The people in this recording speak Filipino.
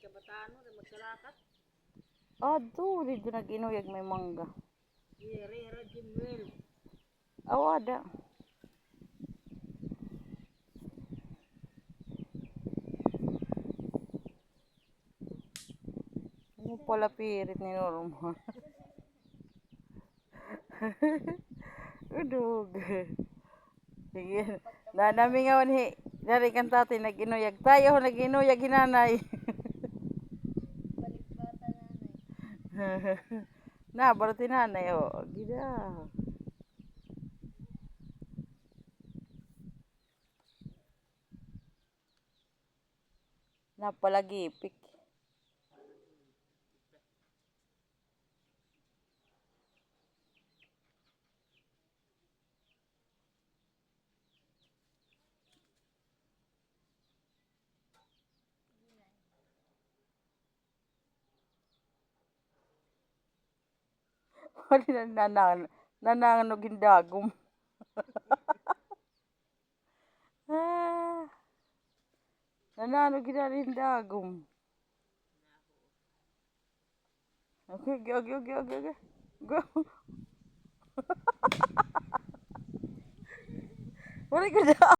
Dagat ka batano, rin magsalakat. Ado, dito nag-inuyag may mangga. Yere, yere, Jimwell. Awada. Ano pala pirit ni Norman? Udog. Sige. Nanamingawan hi. Dari kan tati nag-inuyag. Tayo nag-inuyag hinanay. nanay. na, baro tinanay o. Gida. Napalagipik. Wali na nanang, nananganog yung dagom. ah, nananog yung dagom. Okay, okay, okay, okay, okay, okay. Go. Wala ko na.